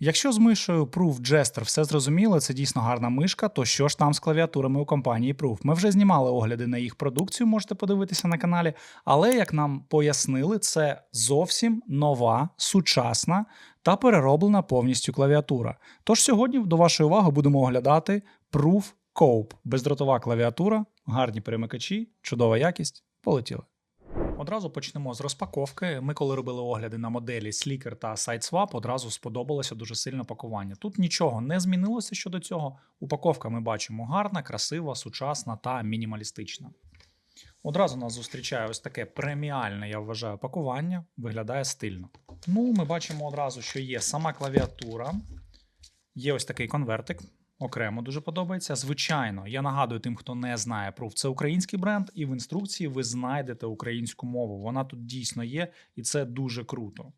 Якщо з мишою Proof Jester все зрозуміло, це дійсно гарна мишка, то що ж там з клавіатурами у компанії Proof? Ми вже знімали огляди на їх продукцію, можете подивитися на каналі. Але як нам пояснили, це зовсім нова, сучасна та перероблена повністю клавіатура. Тож сьогодні до вашої уваги будемо оглядати Proof Cope. Бездротова клавіатура, гарні перемикачі, чудова якість. Полетіли. Одразу почнемо з розпаковки. Ми, коли робили огляди на моделі Slicker та SideSwap, одразу сподобалося дуже сильно пакування. Тут нічого не змінилося щодо цього. Упаковка ми бачимо гарна, красива, сучасна та мінімалістична. Одразу нас зустрічає ось таке преміальне, я вважаю, пакування. Виглядає стильно. Ну, ми бачимо одразу, що є сама клавіатура, є ось такий конвертик. Окремо дуже подобається. Звичайно, я нагадую тим, хто не знає Proof, це український бренд, і в інструкції ви знайдете українську мову. Вона тут дійсно є, і це дуже круто.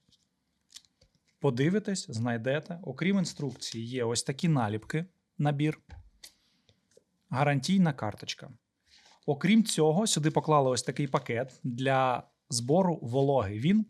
Подивитесь, знайдете. Окрім інструкції, є ось такі наліпки, набір, гарантійна карточка. Окрім цього, сюди поклали ось такий пакет для збору вологи. Він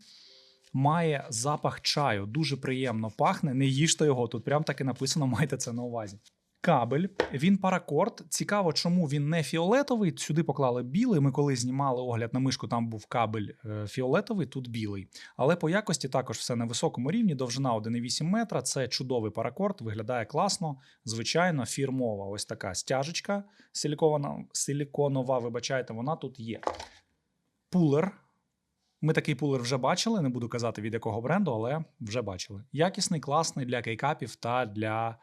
має запах чаю, дуже приємно пахне. Не їжте його, тут прям так і написано, майте це на увазі. Кабель, він паракорд. Цікаво, чому він не фіолетовий. Сюди поклали білий. Ми коли знімали огляд на мишку, там був кабель е, фіолетовий, тут білий. Але по якості також все на високому рівні. Довжина 1,8 метра. Це чудовий паракорд, виглядає класно. Звичайно, фірмова. Ось така стяжечка силіконова, вибачайте, вона тут є. Пулер. Ми такий пулер вже бачили, не буду казати від якого бренду, але вже бачили. Якісний, класний для кейкапів та для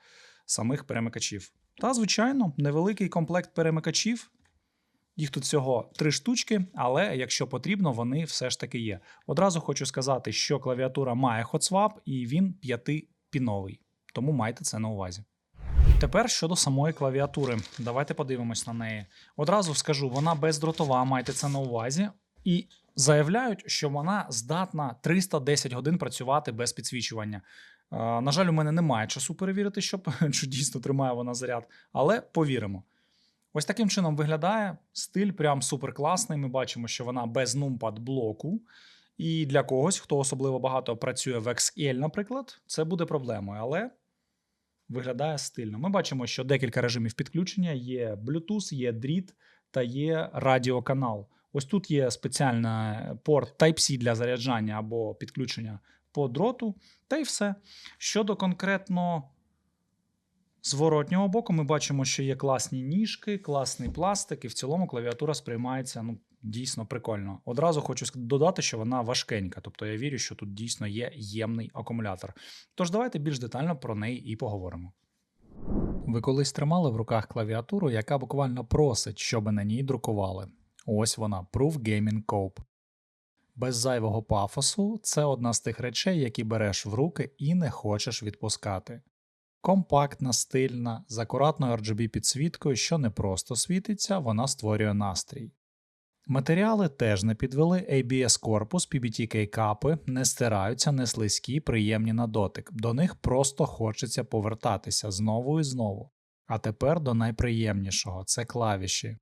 самих перемикачів. Та, звичайно, невеликий комплект перемикачів. Їх тут всього три штучки, але якщо потрібно, вони все ж таки є. Одразу хочу сказати, що клавіатура має HotSwap і він п'ятипіновий, тому майте це на увазі. Тепер щодо самої клавіатури, давайте подивимось на неї. Одразу скажу, вона бездротова, майте це на увазі. І заявляють, що вона здатна 310 годин працювати без підсвічування. Е, На жаль, у мене немає часу перевірити, щоб чи дійсно тримає вона заряд, але повіримо. Ось таким чином виглядає стиль, прям супер класний. Ми бачимо, що вона без нумпад блоку. І для когось, хто особливо багато працює в XL, наприклад, це буде проблемою, але виглядає стильно. Ми бачимо, що декілька режимів підключення: є Bluetooth, є дріт та є радіоканал. Ось тут є спеціальний порт Type-C для заряджання або підключення по дроту, та й все. Щодо конкретно зворотнього боку, ми бачимо, що є класні ніжки, класний пластик, і в цілому клавіатура сприймається ну, дійсно прикольно. Одразу хочу додати, що вона важкенька, тобто я вірю, що тут дійсно є ємний акумулятор. Тож давайте більш детально про неї і поговоримо. Ви колись тримали в руках клавіатуру, яка буквально просить, щоб на ній друкували. Ось вона, Proof Gaming Cope. Без зайвого пафосу це одна з тих речей, які береш в руки і не хочеш відпускати. Компактна, стильна, з акуратною RGB підсвіткою, що не просто світиться, вона створює настрій. Матеріали теж не підвели ABS корпус, PBT капи не стираються, не слизькі, приємні на дотик. До них просто хочеться повертатися знову і знову. А тепер до найприємнішого це клавіші.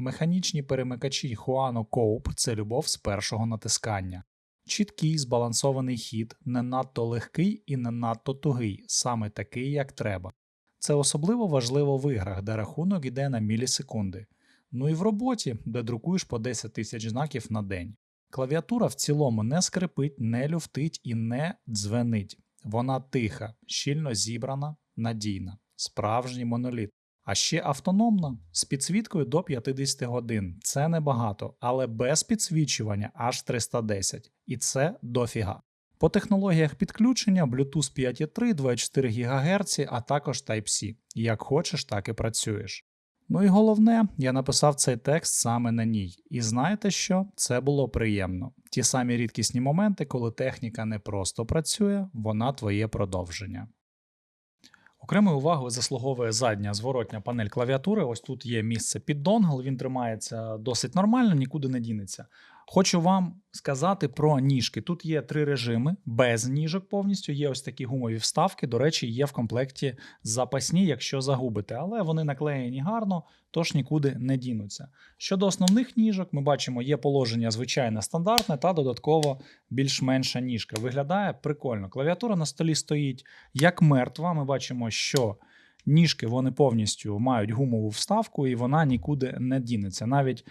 Механічні перемикачі Huano Cope – це любов з першого натискання. Чіткий збалансований хід, не надто легкий і не надто тугий, саме такий, як треба. Це особливо важливо в іграх, де рахунок йде на мілісекунди. Ну і в роботі, де друкуєш по 10 тисяч знаків на день. Клавіатура в цілому не скрипить, не люфтить і не дзвенить. Вона тиха, щільно зібрана, надійна, справжній моноліт. А ще автономна з підсвіткою до 50 годин. Це небагато, але без підсвічування аж 310. І це дофіга. По технологіях підключення Bluetooth 5.3, 24 ГГц, а також Type-C. Як хочеш, так і працюєш. Ну і головне, я написав цей текст саме на ній. І знаєте що? Це було приємно. Ті самі рідкісні моменти, коли техніка не просто працює, вона твоє продовження. Окремої уваги заслуговує задня зворотня панель клавіатури. Ось тут є місце під донгл, він тримається досить нормально, нікуди не дінеться. Хочу вам сказати про ніжки. Тут є три режими без ніжок повністю. Є ось такі гумові вставки. До речі, є в комплекті запасні, якщо загубите, але вони наклеєні гарно, тож нікуди не дінуться. Щодо основних ніжок, ми бачимо, є положення звичайне стандартне та додатково більш-менша ніжка. Виглядає прикольно. Клавіатура на столі стоїть як мертва. Ми бачимо, що ніжки вони повністю мають гумову вставку, і вона нікуди не дінеться. Навіть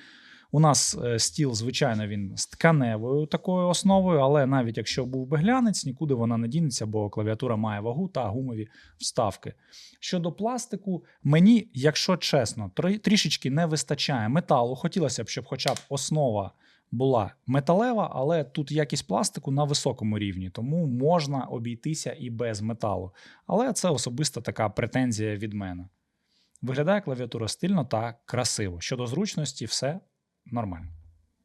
у нас е, стіл, звичайно, він з тканевою такою основою, але навіть якщо був би глянець, нікуди вона не дінеться, бо клавіатура має вагу та гумові вставки. Щодо пластику, мені, якщо чесно, трішечки не вистачає металу. Хотілося б, щоб хоча б основа була металева, але тут якість пластику на високому рівні, тому можна обійтися і без металу. Але це особиста така претензія від мене. Виглядає клавіатура стильно та красиво. Щодо зручності, все нормально.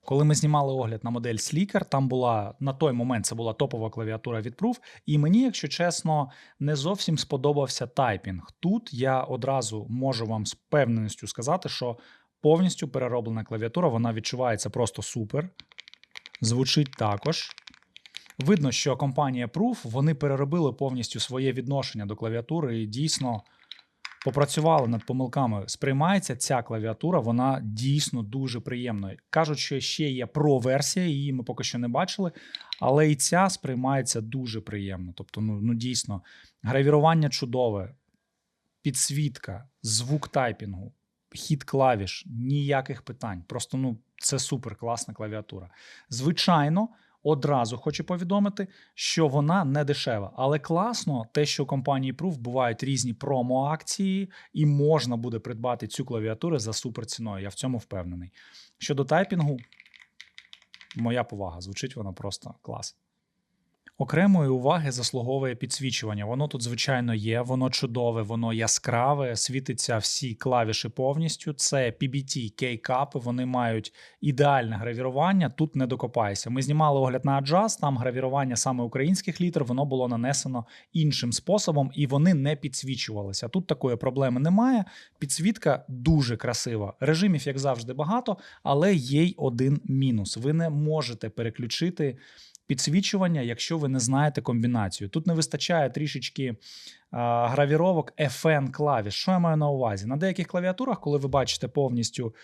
Коли ми знімали огляд на модель Sleeker, там була на той момент це була топова клавіатура від Proof, і мені, якщо чесно, не зовсім сподобався тайпінг. Тут я одразу можу вам з певненістю сказати, що повністю перероблена клавіатура, вона відчувається просто супер. Звучить також. Видно, що компанія Proof вони переробили повністю своє відношення до клавіатури і дійсно попрацювали над помилками. Сприймається ця клавіатура, вона дійсно дуже приємною. Кажуть, що ще є про-версія, її ми поки що не бачили, але і ця сприймається дуже приємно. Тобто, ну, ну дійсно, гравірування чудове, підсвітка, звук тайпінгу, хід клавіш, ніяких питань. Просто ну, це супер класна клавіатура. Звичайно. Одразу хочу повідомити, що вона не дешева, але класно те, що у компанії Proof бувають різні промо-акції, і можна буде придбати цю клавіатуру за супер ціною. Я в цьому впевнений. Щодо тайпінгу, моя повага. Звучить вона просто клас. Окремої уваги заслуговує підсвічування. Воно тут, звичайно, є, воно чудове, воно яскраве, світиться всі клавіші повністю. Це PBT K-капи, вони мають ідеальне гравірування. Тут не докопаєшся. Ми знімали огляд на Adjust, там гравірування саме українських літер, воно було нанесено іншим способом, і вони не підсвічувалися. Тут такої проблеми немає. Підсвітка дуже красива. Режимів, як завжди, багато, але є й один мінус. Ви не можете переключити підсвічування, якщо ви не знаєте комбінацію. Тут не вистачає трішечки гравіровок FN клавіш. Що я маю на увазі? На деяких клавіатурах, коли ви бачите повністю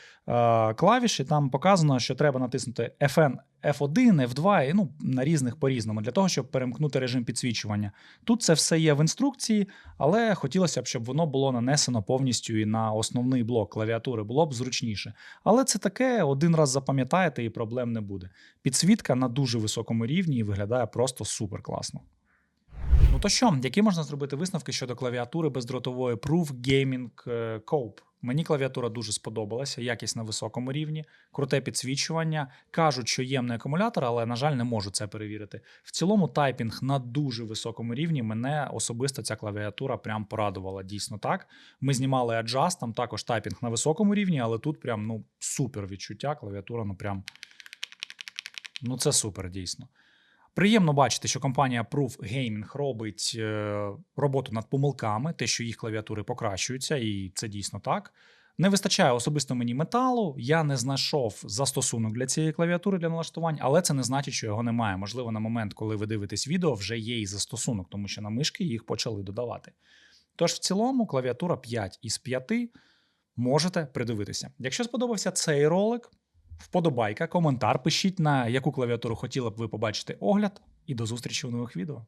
клавіші, там показано, що треба натиснути FN F1, F2, і, ну, на різних по-різному, для того, щоб перемкнути режим підсвічування. Тут це все є в інструкції, але хотілося б, щоб воно було нанесено повністю і на основний блок клавіатури, було б зручніше. Але це таке, один раз запам'ятаєте, і проблем не буде. Підсвітка на дуже високому рівні і виглядає просто супер класно. То що, які можна зробити висновки щодо клавіатури бездротової Proof Gaming е, Cope? Мені клавіатура дуже сподобалася, якість на високому рівні, круте підсвічування. Кажуть, що ємний акумулятор, але, на жаль, не можу це перевірити. В цілому, тайпінг на дуже високому рівні. Мене особисто ця клавіатура прям порадувала. Дійсно так. Ми знімали Adjust, там також тайпінг на високому рівні, але тут прям ну супер відчуття. Клавіатура, ну прям. Ну, це супер, дійсно. Приємно бачити, що компанія Proof Gaming робить е, роботу над помилками, те, що їх клавіатури покращуються, і це дійсно так. Не вистачає особисто мені металу. Я не знайшов застосунок для цієї клавіатури для налаштувань, але це не значить, що його немає. Можливо, на момент, коли ви дивитесь відео, вже є і застосунок, тому що на мишки їх почали додавати. Тож, в цілому, клавіатура 5 із 5 можете придивитися. Якщо сподобався цей ролик, вподобайка, коментар, пишіть на яку клавіатуру хотіли б ви побачити огляд, і до зустрічі у нових відео.